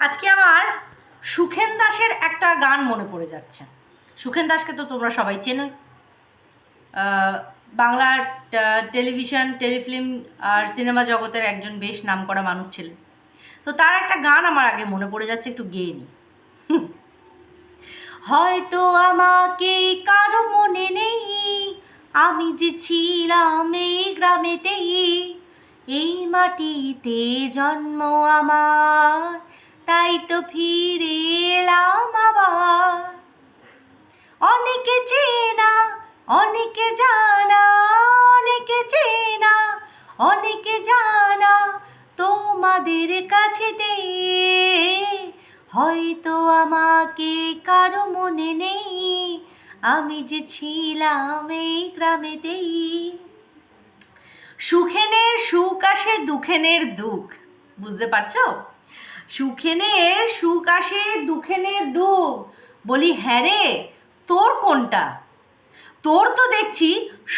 আজকে আমার সুখেন দাসের একটা গান মনে পড়ে যাচ্ছে। সুখেন দাসকে তো তোমরা সবাই চেনোই। বাংলার টেলিভিশন, টেলিফিল্ম আর সিনেমা জগতের একজন বেশ নামকরা মানুষ ছিলেন। তো তার একটা গান আমার আগে মনে পড়ে যাচ্ছে, একটু গেয়ে নি। হয়তো আমাকে কারও মনে নেই, আমি যে ছিলাম এই গ্রামেতেই, এই মাটিতে জন্ম আমার। তাই তো ফিরে এলাম আবার। অনেকে চেনা, অনেকে জানা, অনেকে চেনা, অনেকে জানা তোমাদের কাছেতে। হয়তো আমাকে কারও মনে নেই, আমি যে ছিলাম এই গ্রামেতেই। সুখেনের সুখ আসে দুখেনের দুঃখ, বুঝতে পারছ? সুখেনের সুখ আসে দুখেনের দুঃখ। বলি হ্যাঁ রে, তোর কোনটা? তোর তো দেখছি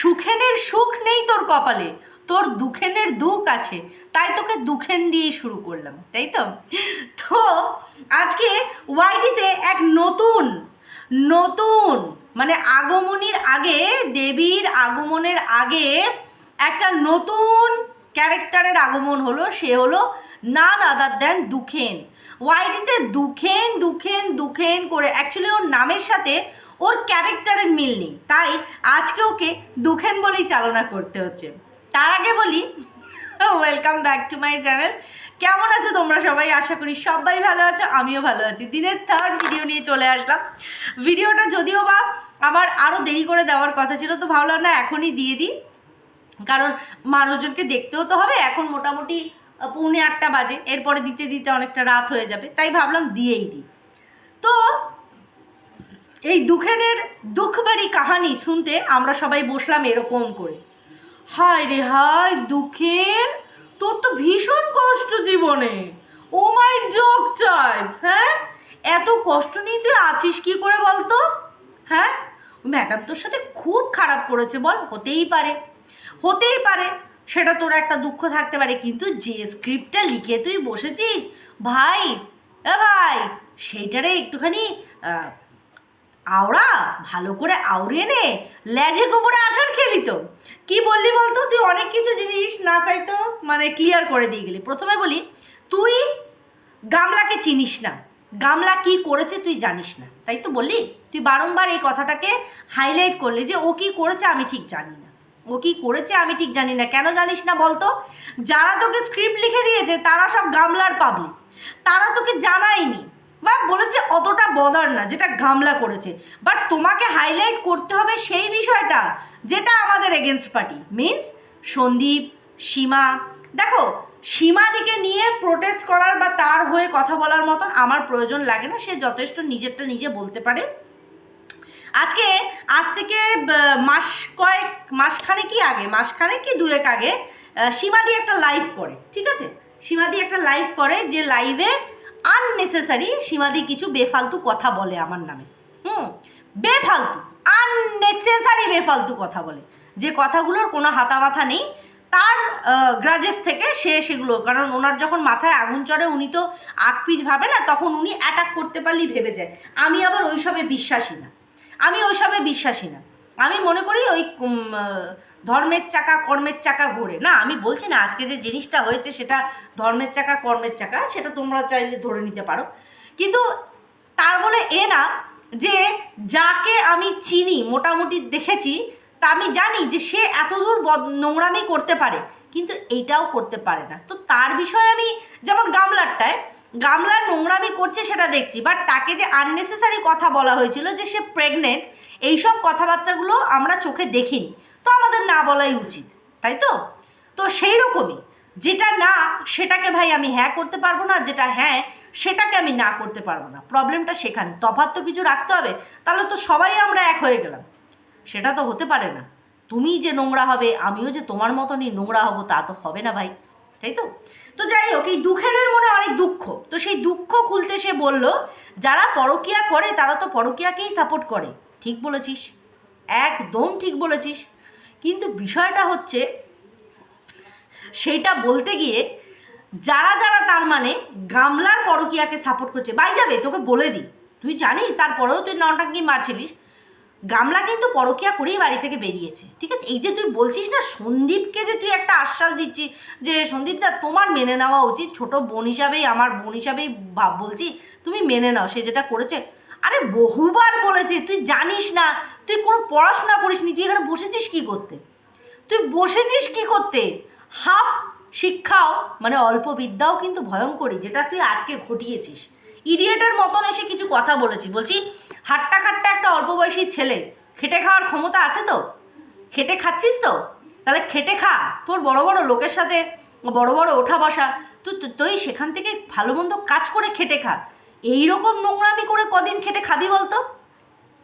সুখেনের সুখ নেই তোর কপালে, তোর দুখেনের দুঃখ আছে, তাই তোকে দুখেন দিয়ে শুরু করলাম, তাই তো? তো আজকে ওয়াইটিতে এক নতুন নতুন মানে আগমনীর আগে, দেবীর আগমনের আগে একটা নতুন ক্যারেক্টারের আগমন হলো, সে হলো নান আদার দেন দুখেন। ওয়াইটিতে দুখেন দুখেন দুখেন করে অ্যাকচুয়ালি ওর নামের সাথে ওর ক্যারেক্টারের মিল নেই। তাই আজকে ওকে দুখেন বলেই চালনা করতে হচ্ছে। তার আগে বলি welcome back to my channel কেমন আছো তোমরা সবাই? আশা করি সবাই ভালো আছো, আমিও ভালো আছি। দিনের থার্ড ভিডিও নিয়ে চলে আসলাম। ভিডিওটা যদিও বা আমার আরও দেরি করে দেওয়ার কথা ছিল, তো ভাবলাম না এখনই দিয়ে দিই। কারণ মানুষজনকে দেখতেও তো হবে, এখন মোটামুটি পৌনে আটটা বাজে। এরপরে দিতে দিতে অনেকটা রাত হয়ে যাবে। তাই ভাবলাম দিয়েই দিই। তো এই দুঃখেনের দুঃখবাড়ি কাহানি শুনতে আমরা সবাই বসলাম এরকম করে। হায় রে হায়, দুঃখের? তোর তো ভীষণ কষ্ট জীবনে। ও মাই ডগ টাইপস হ্যাঁ? এত কষ্ট নিয়ে তুই আছিস কি করে বলতো? হ্যাঁ? ম্যাডাম তোর সাথে খুব খারাপ করেছে বল, হতেই পারে। হতেই পারে। সেটা তোর একটা দুঃখ থাকতে পারে, কিন্তু যে স্ক্রিপ্টটা লিখে তুই বসেছিস, ভাই, এ ভাই, সেইটারে একটুখানি আওড়া, ভালো করে আউড়িয়ে নে, লেজে গোবরে আছাড় খেলি তো। কি বললি বলতো? তুই অনেক কিছু জিনিস না চাইতো মানে ক্লিয়ার করে দিয়ে গেলি। প্রথমে বলি, তুই গামলাকে চিনিস না। গামলা কি করেছে তুই জানিস না। তাই তো বললি? তুই বারংবার এই কথাটাকে হাইলাইট করলি যে ও কি করেছে আমি ঠিক জানি ও কি করেছে আমি ঠিক জানি না। কেন জানিস না বলতো? যারা তোকে স্ক্রিপ্ট লিখে দিয়েছে, তারা সব গামলার পাবলিক তারা তোকে জানায়নি। বা বলেছে অতটা বদার না, যেটা গামলা করেছে। বাট তোমাকে হাইলাইট করতে হবে সেই বিষয়টা, যেটা আমাদের against party means Sandeep, Seema. দেখো সীমাদিকে নিয়ে প্রোটেস্ট করার বা তার হয়ে কথা বলার মতন আমার প্রয়োজন লাগে না, সে যথেষ্ট নিজেরটা নিজে বলতে পারে। আজকে আজ থেকে মাস কয়েক মাসখানে কি আগে মাসখানে কি দুয়েক আগে সীমাদি একটা লাইভ করে, ঠিক আছে? সীমাদি একটা লাইভ করে যে লাইভে আননেসেসারি সীমাদি কিছু বেফালতু কথা বলে আমার নামে। হুম? বেফালতু আননেসেসারি বেফালতু কথা বলে। যে কথাগুলোর কোনো হাতা মাথা নেই, তার গ্রাজেস থেকে সে সেগুলো, কারণ ওনার যখন মাথায় আগুন চড়ে উনি তো আকপিচ ভাবে না, তখন উনি অ্যাটাক করতে পারলেই ভেবে যায়। আমি আবার ওইসবে বিশ্বাসী না। আমি ওইসবে বিশ্বাসী না। আমি মনে করি ওই ধর্মের চাকা, কর্মের চাকা ঘোরে। না, আমি বলছি না, আজকে যে জিনিসটা হয়েছে সেটা ধর্মের চাকা, কর্মের চাকা, সেটা তোমরা চাইলে ধরে নিতে পারো। কিন্তু তার বলে এ না যে, যাকে আমি চিনি, মোটামুটি দেখেছি, তা আমি জানি যে সে এতদূর নোংরামি করতে পারে, কিন্তু এইটাও করতে পারে না। তো তার বিষয়ে আমি যেমন গামলারটায় গামলার নোংরামি করছে সেটা দেখছি বাট তাকে যে আননেসেসারি কথা বলা হয়েছিল যে সে প্রেগনেন্ট এইসব কথাবার্তাগুলো আমরা চোখে দেখিনি। তো আমাদের না বলাই উচিত, তাই তো? তো সেই রকমই যেটা না, সেটাকে ভাই আমি হ্যাঁ করতে পারব না, যেটা হ্যাঁ সেটাকে আমি না করতে পারব না। প্রবলেমটা সেখানে। তফাৎ তো কিছু রাখতে হবে, তাহলে তো সবাই আমরা এক হয়ে গেলাম। সেটা তো হতে পারে না। তুমি যে নোংরা হবে, আমিও যে তোমার মতনই নোংরা হব, তা তো হবে না ভাই। তাই তো? তো যাই হোক, এই দুঃখের মনে অনেক দুঃখ। তো সেই দুঃখ খুলতে সে বলল, যারা পরকিয়া করে, তারা তো পরকিয়াকেই সাপোর্ট করে। ঠিক বলেছিস। একদম ঠিক বলেছিস। কিন্তু বিষয়টা হচ্ছে সেইটা বলতে গিয়ে যারা যারা তার মানে গামলার পরকিয়াকে সাপোর্ট করছে। বাই যাবে তোকে বলে দিই, তুই জানিস, তারপরেও তুই নটাঙ্কি মারছিলিস। গামলা কিন্তু পরকিয়া করেই বাড়ি থেকে বেরিয়েছে, ঠিক আছে? এই যে তুই বলছিস না সন্দীপকে যে তুই একটা আশ্বাস দিচ্ছিস, যে সন্দীপ দা, তোমার মেনে নেওয়া উচিত, ছোট বোন হিসাবেই, আমার বোন হিসাবেই ভাব বলছি, তুমি মেনে নাও, সে যেটা করেছে। আরে বহুবার বলেছে, তুই জানিস না, তুই কোনো পড়াশোনা করিসনি তুই এখানে বসেছিস কি করতে? তুই বসেছিস কি করতে? হাফ শিক্ষাও মানে অল্প বিদ্যাও কিন্তু ভয়ঙ্করী যেটা তুই আজকে ঘটিয়েছিস। ইডিয়েটের মতন এসে কিছু কথা বলেছি। বলছি, হাট্টা খাট্টা একটা অল্প বয়সী ছেলে, খেটে খাওয়ার ক্ষমতা আছে তো? খেটে খাচ্ছিস তো? তাহলে খেটে খা, তোর বড় বড় লোকের সাথে বড় বড় ওঠা বসা। তুই তুই- সেখান থেকে ভালো মন্দ কাজ করে খেটে খা। এই রকম নোংরামি করে কদিন খেটে খাবি বলতো?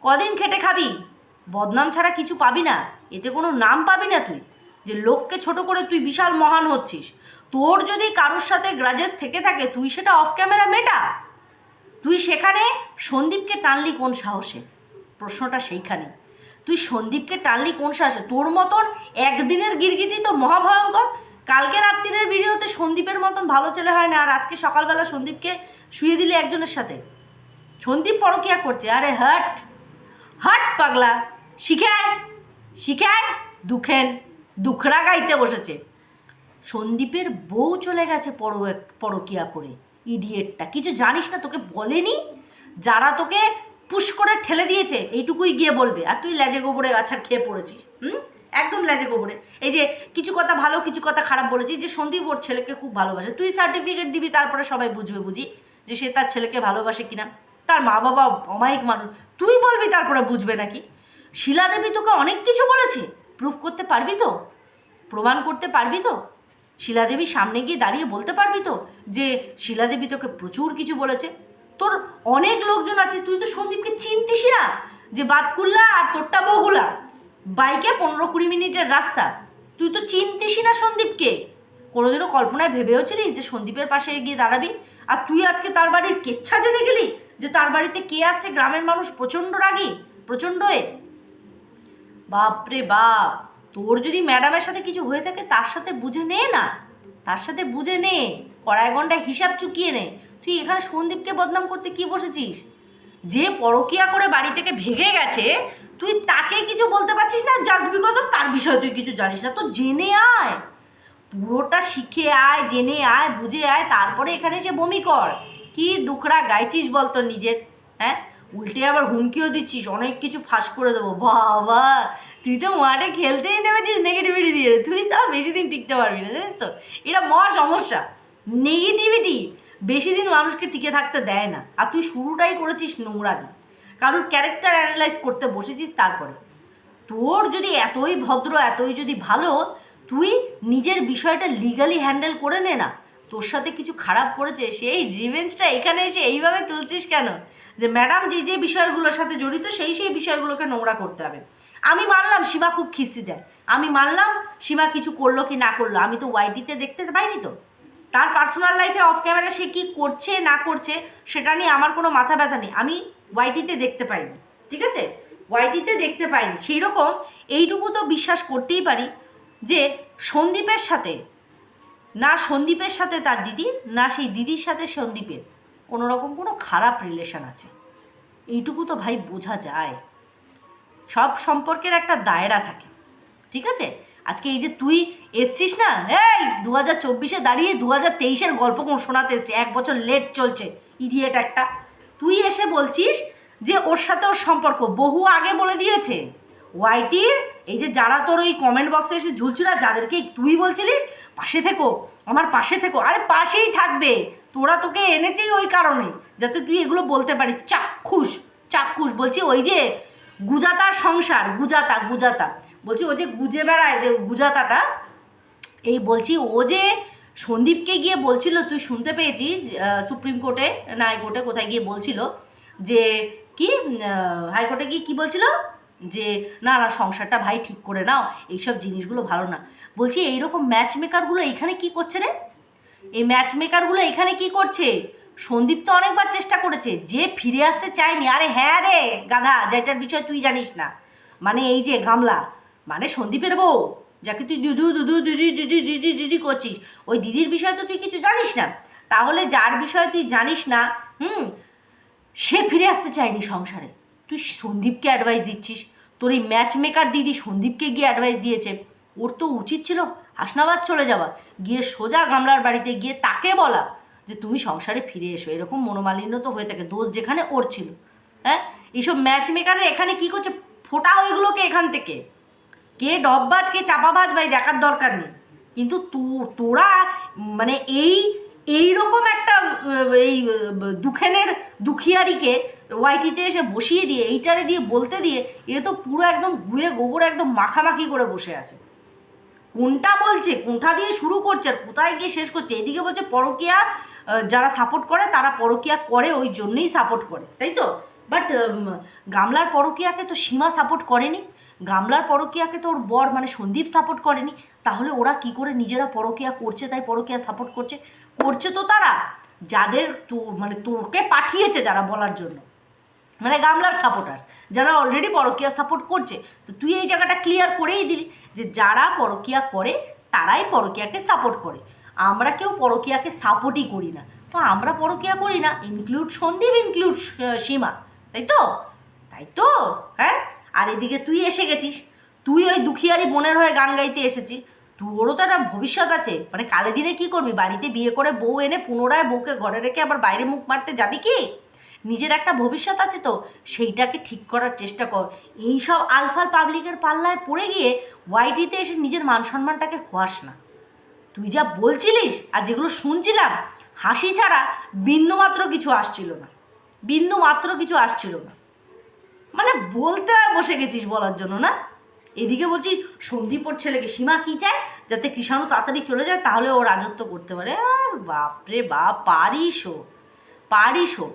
কদিন খেটে খাবি? বদনাম ছাড়া কিছু পাবি না। এতে কোনো নাম পাবি না তুই। যে লোককে ছোট করে তুই বিশাল মহান হচ্ছিস। তোর যদি কারোর সাথে গ্রাজেস থেকে থাকে, তুই সেটা অফ ক্যামেরা মেটা। তুই সেখানে সন্দীপকে টানলি কোন সাহসে? প্রশ্নটা সেইখানে তুই সন্দীপকে টানলি কোন সাহসে? তোর মতন একদিনের গিরগিটি তো মহাভয়ঙ্কর। কালকে রাত্রিরের ভিডিওতে সন্দীপের মতন ভালো ছেলে হয় না, আর আজকে সকালবেলা সন্দীপকে শুয়ে দিলি একজনের সাথে। সন্দীপ পরকিয়া করছে। আরে হাট হাট পাগলা। শিখায় শিখায় দুখেন, দুখরা গাইতে বসেছে। সন্দীপের বউ চলে গেছে পর পরকিয়া করে। ইডিয়েটটা। কিছু জানিস না, তোকে বলেনি? যারা তোকে পুশ করে ঠেলে দিয়েছে, এইটুকুই গিয়ে বলবে। আর তুই লেজে গোবরে গাছার খেয়ে পড়েছিস, হুম? একদম লেজে গোবরে। এই যে, কিছু কথা ভালো, কিছু কথা খারাপ বলেছিস, যে সন্দীপ ওর ছেলেকে খুব ভালোবাসে। তুই সার্টিফিকেট দিবি, তারপরে সবাই বুঝবে, বুঝি? যে সে তার ছেলেকে ভালোবাসে কিনা। তার মা বাবা অমায়িক মানুষ। তুই বলবি তারপরে বুঝবে নাকি? শিলা দেবী তোকে অনেক কিছু বলেছে। প্রুফ করতে পারবি তো? প্রমাণ করতে পারবি তো? শিলাদেবী সামনে গিয়ে দাঁড়িয়ে বলতে পারবি তো যে শিলাদেবী তোকে প্রচুর কিছু বলেছে। তোর অনেক লোকজন আছে, তুই তো সন্দীপকে চিনতিসই না যে বাতকুল্লা আর তোরটা বহুলা বাইকে পনেরো কুড়ি মিনিটের রাস্তা। তুই তো চিনতিসই না সন্দীপকে। কোনোদিনও কল্পনায় ভেবেও ছিলিস যে সন্দীপের পাশে গিয়ে দাঁড়াবি? আর তুই আজকে তার বাড়ির কেচ্ছা জেনে গেলি যে তার বাড়িতে কে আসছে? গ্রামের মানুষ প্রচণ্ড রাগী, প্রচণ্ড এ। বাপরে বাপ! তোর যদি ম্যাডামের সাথে কিছু হয়ে থাকে, তার সাথে বুঝে নে না। তার সাথে বুঝে নে। কড়াই ঘন্টায় হিসাব চুকিয়ে নে। তুই এখানে সন্দীপকে বদনাম করতে কি বসেছিস? যে পরকিয়া করে বাড়ি থেকে ভেঙে গেছে, তুই তাকে কিছু বলতে পারছিস না? জাস্ট বিকজ অফ তার বিষয়ে তুই কিছু জানিস না, তো জেনে আয়। পুরোটা শিখে আয়, জেনে আয়, বুঝে আয়, তারপরে এখানে এসে বমি কর। কি দুখরা গাইছিস বল তোর নিজের হ্যাঁ? উল্টে আবার হুমকিও দিচ্ছিস, অনেক কিছু ফাঁস করে দেবো। বাবা, তুই তো মাঠে খেলতেই নেমেছিস নেগেটিভিটি দিয়ে। তুই তা বেশি দিন টিকতে পারবি না, জানিস তো? এটা মহা সমস্যা। নেগেটিভিটি বেশি দিন মানুষকে টিকে থাকতে দেয় না। আর তুই শুরুটাই করেছিস নোংরা দিয়ে কারোর ক্যারেক্টার অ্যানালাইজ করতে বসেছিস তারপরে। তোর যদি এতই ভদ্র, এতই যদি ভালো, তুই নিজের বিষয়টা লিগালি হ্যান্ডেল করে নে না। তোর সাথে কিছু খারাপ করেছে, সেই রিভেঞ্জটা এখানে এসে এইভাবে তুলছিস কেন? যে ম্যাডাম যে যে বিষয়গুলোর সাথে জড়িত, সেই সেই বিষয়গুলোকে নোংরা করতে হবে। আমি মানলাম সীমা খুব খিস্তি দেয়। আমি মানলাম সীমা কিছু করল কি না করল। আমি তো ওয়াইটিতে দেখতে পাইনি তো। তার পার্সোনাল লাইফে অফ ক্যামেরা সে কি করছে, না করছে, সেটা নিয়ে আমার কোনো মাথা ব্যথা নেই। আমি ওয়াইটিতে দেখতে পাইনি, ঠিক আছে? ওয়াইটিতে দেখতে পাইনি। সেই রকম এইটুকু তো বিশ্বাস করতেই পারি যে সন্দীপের সাথে না সন্দীপের সাথে তার দিদি, না সেই দিদির সাথে সন্দীপের। কোনো রকম কোনো খারাপ রিলেশন আছে। এইটুকু তো ভাই বোঝা যায়। সব সম্পর্কের একটা দায়রা থাকে। ঠিক আছে? আজকে এই যে তুই এসছিস না, এই দু হাজার চব্বিশে দাঁড়িয়ে দু হাজার তেইশের গল্প কোন শোনাতে এসছি। এক বছর লেট চলছে ইডিয়েট একটা। তুই এসে বলছিস যে ওর সাথে ওর সম্পর্ক, বহু আগে বলে দিয়েছে। ওয়াইটির এই যে যারা তোর ওই কমেন্ট বক্সে এসে ঝুলছিল যাদেরকে তুই বলছিলিস পাশে থেকো, আমার পাশে থেকো। আরে পাশেই থাকবে। তোরা তোকে এনেছেই ওই কারণে, যাতে তুই এগুলো বলতে পারিস। চাক্ষুষ চাক্ষুষ, বলছি ওই যে গুজাতার সংসার, গুজাতা গুজাতা। বলছি ও যে গুজে বেড়ায়, যে গুজাতাটা, এই বলছি ও যে সন্দীপকে গিয়ে বলছিল, তুই শুনতে পেয়েছিস সুপ্রিম কোর্টে না হাইকোর্টে কোথায় গিয়ে বলছিল যে কি হাইকোর্টে গিয়ে কি বলছিল? যে, না না, সংসারটা ভাই ঠিক করে নাও, এইসব জিনিসগুলো ভালো না। বলছি, এইরকম ম্যাচ মেকারগুলো এখানে কি করছে রে? এই ম্যাচ মেকারগুলো এখানে কি করছে? সন্দীপ তো অনেকবার চেষ্টা করেছে, যে ফিরে আসতে চায়নি। আরে হ্যাঁ রে, গাধা, যেটার বিষয় তুই জানিস না। মানে এই যে গামলা মানে সন্দীপের বউ, যাকে তুই দুদু দুদু, দিদি দিদি দিদি দিদি করছিস, ওই দিদির বিষয়ে তো তুই কিছু জানিস না। তাহলে যার বিষয়ে তুই জানিস না, হুম, সে ফিরে আসতে চায়নি সংসারে। তুই সন্দীপকে অ্যাডভাইস দিচ্ছিস? তোর এই ম্যাচ মেকার দিদি সন্দীপকে গিয়ে অ্যাডভাইস দিয়েছে। ওর তো উচিত ছিল হাসনাবাদ চলে যাওয়া গিয়ে সোজা গামলার বাড়িতে গিয়ে তাকে বলা যে, তুমি সংসারে ফিরে এসো। এরকম মনোমালিন্য তো হয়ে থাকে, দোষ যেখানে ওর ছিল। হ্যাঁ? এইসব ম্যাচ মেকারে এখানে কি করছে? ফোটাও এগুলোকে এখান থেকে। কে ডববাজ, কে চাপাবাজ ভাই, দেখার দরকার নেই। কিন্তু তোরা মানে এই, এইরকম একটা এই, দুখেনের, দুখিয়ারিকে ওয়াইটিতে এসে বসিয়ে দিয়ে, এইটারে দিয়ে বলতে দিয়ে, এ তো পুরো একদম গুয়ে গোবর একদম মাখামাখি করে বসে আছে। কোনটা বলছে, কোনটা দিয়ে শুরু করছে, আর কোথায় গিয়ে শেষ করছে, এদিকে বলছে পরকিয়া যারা সাপোর্ট করে, তারা পরকিয়া করে, ওই জন্যই সাপোর্ট করে, তাই তো? বাট গামলার পরকিয়াকে তো সীমা সাপোর্ট করেনি, গামলার পরকিয়াকে তো ওর বর মানে সন্দীপ সাপোর্ট করেনি, তাহলে ওরা কি করে নিজেরা পরকিয়া করছে, তাই পরকিয়া সাপোর্ট করছে? করছে তো তারা, যাদের তো মানে তোকে পাঠিয়েছে যারা বলার জন্য। মানে গামলার সাপোর্টার্স যারা অলরেডি পরকিয়া সাপোর্ট করছে, তো তুই এই জায়গাটা ক্লিয়ার করেই দিলি যে যারা পরকিয়া করে, তারাই পরকিয়াকে সাপোর্ট করে। আমরা কেউ পরকিয়াকে সাপোর্টই করি না। তো আমরা পরকিয়া করি না ইনক্লুড সন্দীপ ইনক্লুড সীমা, তাই তো? তাই তো? হ্যাঁ? আর এদিকে তুই এসে গেছিস। তুই ওই দুখিয়ারি বোনের হয়ে গান গাইতে এসেছিস তোরও তো একটা ভবিষ্যৎ আছে। মানে কালে দিনে কি করবি? বাড়িতে বিয়ে করে বউ এনে পুনরায় বউকে ঘরে রেখে আবার বাইরে মুখ মারতে যাবি কি? নিজের একটা ভবিষ্যৎ আছে তো, সেইটাকে ঠিক করার চেষ্টা কর। এই সব আলফাল পাবলিকের পাল্লায় পড়ে গিয়ে ওয়াইটিতে এসে নিজের মান সম্মানটাকে খোয়াস না। তুই যা বলছিলিস আর যেগুলো শুনছিলাম, হাসি ছাড়া বিন্দু মাত্র কিছু আসছিল না। বিন্দু মাত্র কিছু আসছিল না। মানে বলতে বসে গেছিস বলার জন্য, না? এদিকে বলছি, সন্দীপর ছেলেকে সীমা কি চায়? যাতে কৃষাণু তাড়াতাড়ি চলে যায়, তাহলে ও রাজত্ব করতে পারে। আর বাপরে বাপ, পারিস ও পারিস ও।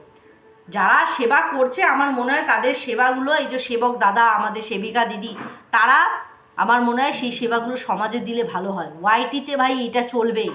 যারা সেবা করছে, আমার মনে হয় তাদের সেবাগুলো, এই যে সেবক দাদা, আমাদের সেবিকা দিদি, তারা আমার মনে হয় সেই সেবাগুলো সমাজে দিলে ভালো হয়। ওয়াইটিতে ভাই এটা চলবেই।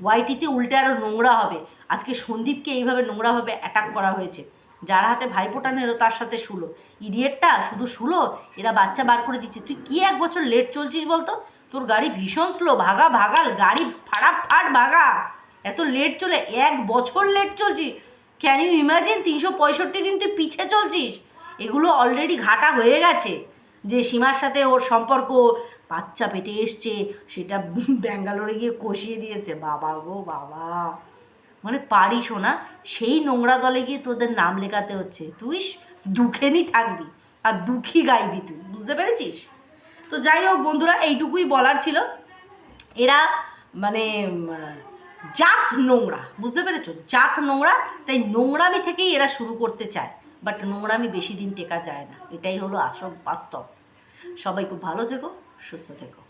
ওয়াইটিতে উল্টে আরও নোংরা হবে। আজকে সন্দীপকে এইভাবে নোংরাভাবে অ্যাটাক করা হয়েছে। যার হাতে ভাইফোঁটা নিলো, তার সাথে শুলো। ইডিয়েটটা শুধু শুলো, এরা বাচ্চা বার করে দিচ্ছে। তুই কি এক বছর লেট চলছিস বলতো? তোর গাড়ি ভীষণ স্লো ভাগা ভাগাল, গাড়ি ফাড়াপ ফাট ভাগা। এত লেট চলে, এক বছর লেট চলছিস ক্যান ইউ ইমাজিন তিনশো পঁয়ষট্টি দিন তুই পিছে চলছিস? এগুলো অলরেডি ঘাটা হয়ে গেছে। যে সীমার সাথে ওর সম্পর্ক, বাচ্চা পেটে এসছে, সেটা ব্যাঙ্গালোরে গিয়ে কষিয়ে দিয়েছে। বাবা গো, বাবা। মানে পারিস না সেই নোংরা দলে গিয়ে তোদের নাম লেখাতে হচ্ছে। তুই দুঃখেনই থাকবি, আর দুঃখী গাইবি তুই, বুঝতে পেরেছিস? তো যাই হোক বন্ধুরা, এইটুকুই বলার ছিল। এরা মানে জাত নোংরা, বুঝতে পেরেছ? জাত নোংরা, তাই নোংরামি থেকেই এরা শুরু করতে চায়। বাট নোংরামি বেশি দিন টেকা যায় না। এটাই হলো আসল বাস্তব। সবাই খুব ভালো থেকো, সুস্থ থেকো।